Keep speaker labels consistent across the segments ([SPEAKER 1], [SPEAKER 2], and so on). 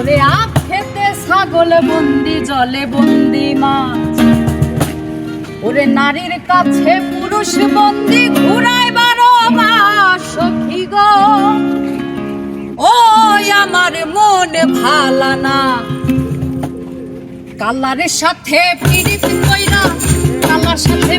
[SPEAKER 1] ওরে খেতে ছাগল বন্দি, জলে বন্দি মাছ। ওরে নারীর কাছে পুরুষ বন্দি, ঘুরায় বারো সখী গো। আমার মন ভালা না। কালারের সাথে পিড়িত কইরা, কালার সাথে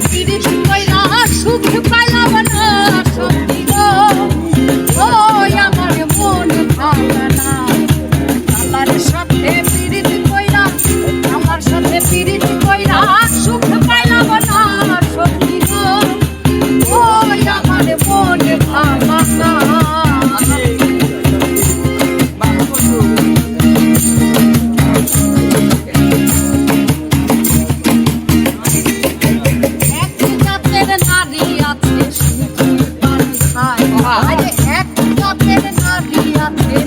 [SPEAKER 1] You.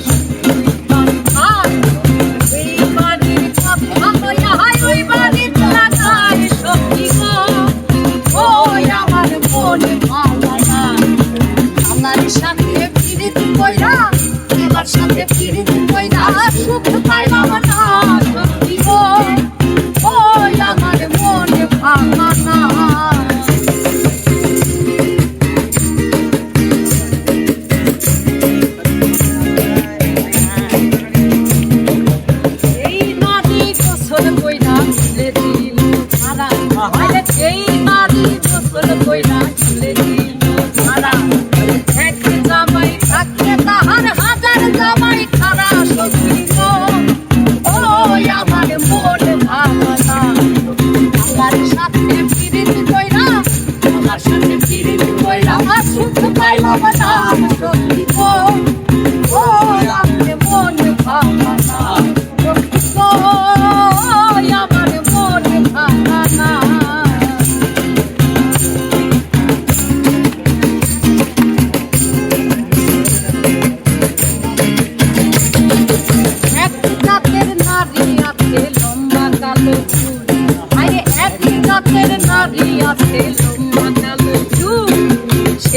[SPEAKER 1] おば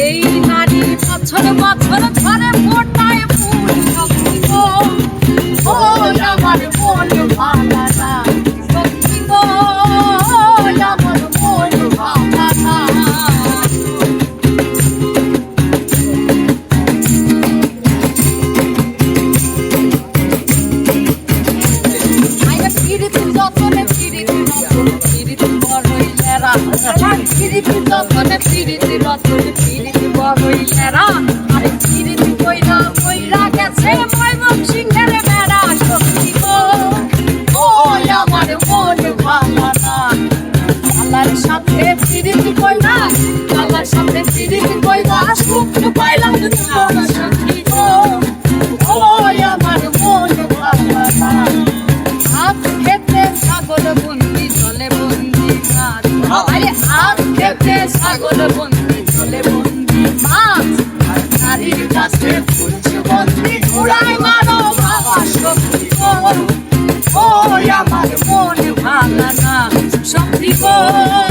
[SPEAKER 1] এই নারী বছর বছর ধরে нас буде цілі, ти нас буде цілі. কাছে ছাগল বন্দি চলে বন্দি মাছ, আর নারীর কাছে ফুলছে বন্দি ঘুরাই মারো বাবা সত্যি করু ওই আমার মন ভাঙা না সত্যি করু